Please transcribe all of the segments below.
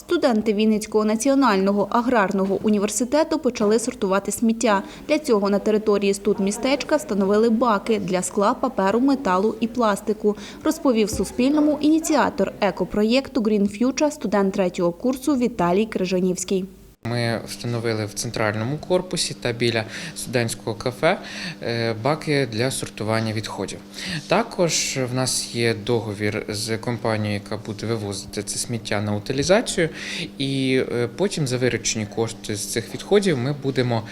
Студенти Вінницького національного аграрного університету почали сортувати сміття. Для цього на території студмістечка встановили баки для скла, паперу, металу і пластику, розповів Суспільному ініціатор екопроєкту Green Future, студент третього курсу Віталій Крижанівський. Ми встановили в центральному корпусі та біля студентського кафе е, баки для сортування відходів. Також в нас є договір з компанією, яка буде вивозити це сміття на утилізацію, і е, потім за виручені кошти з цих відходів ми будемо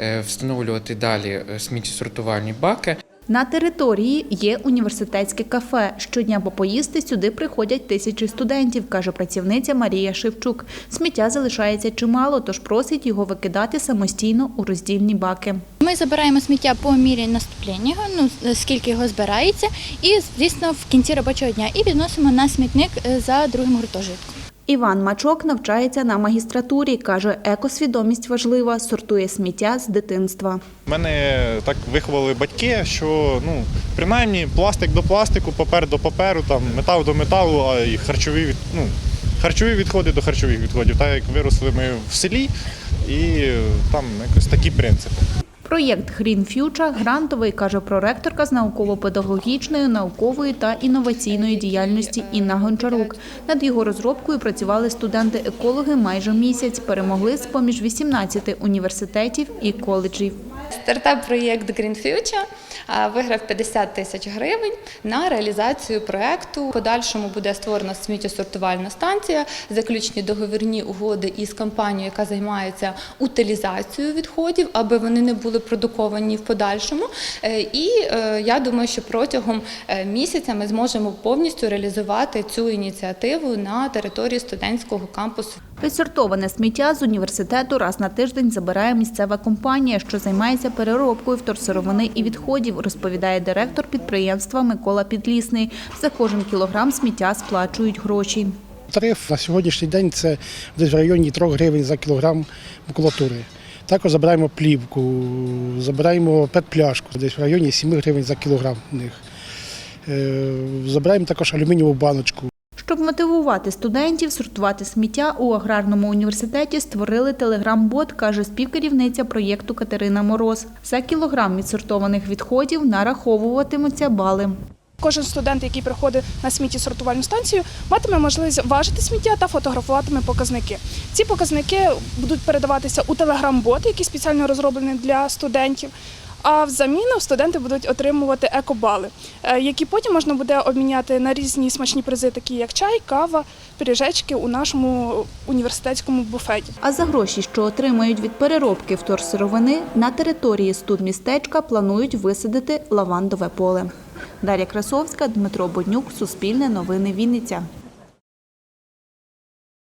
е, встановлювати далі сміттєсортувальні баки. На території є університетське кафе. Щодня попоїсти сюди приходять тисячі студентів, каже працівниця Марія Шевчук. Сміття залишається чимало, тож просить його викидати самостійно у роздільні баки. Ми забираємо сміття по мірі наступлення, ну скільки його збирається, і звісно в кінці робочого дня і відносимо на смітник е, за другим гуртожитком. Іван Мачок навчається на магістратурі. Каже, екосвідомість важлива, сортує сміття з дитинства. Мене так виховали батьки, що ну принаймні пластик до пластику, папер до паперу, там метал до металу, а і харчові від ну, харчові відходи до харчових відходів. Так як виросли ми в селі, і там якось такі принципи. Проєкт Green Future грантовий, каже проректорка з науково-педагогічної, наукової та інноваційної діяльності Інна Гончарук. Над його розробкою працювали студенти-екологи майже місяць. Перемогли з поміж 18 університетів і коледжів. Стартап-проєкт Green Future виграв 50 тисяч гривень на реалізацію проєкту. Подальшому буде створена сміттєсортувальна станція, заключені договірні угоди із компанією, яка займається утилізацією відходів, аби вони не були продуковані в подальшому. Е, І е, я думаю, що протягом е, місяця ми зможемо повністю реалізувати цю ініціативу на території студентського кампусу. Відсортоване сміття з університету раз на тиждень забирає місцева компанія, що займається переробкою вторсировини і відходів, розповідає директор підприємства Микола Підлісний. За кожен кілограм сміття сплачують гроші. Тариф на сьогоднішній день це десь в районі 3 гривень за кілограм макулатури. Також забираємо плівку, забираємо пет-пляшку, десь в районі 7 гривень за кілограм в них. Е, Забираємо також алюмінієву баночку. Щоб мотивувати студентів сортувати сміття у аграрному університеті, створили телеграм-бот, каже співкерівниця проєкту Катерина Мороз. За кілограм відсортованих відходів нараховуватимуться бали. Кожен студент, який приходить на сміттєсортувальну станцію, матиме можливість важити сміття та фотографуватиме показники. Ці показники будуть передаватися у телеграм-бот, який спеціально розроблений для студентів. А взамін студенти будуть отримувати екобали, е, які потім можна буде обміняти на різні смачні призи, такі як чай, кава, пиріжечки у нашому університетському буфеті. А за гроші, що отримають від переробки вторсировини, на території студмістечка планують висадити лавандове поле. Дар'я Красовська, Дмитро Боднюк, Суспільне новини Вінниця.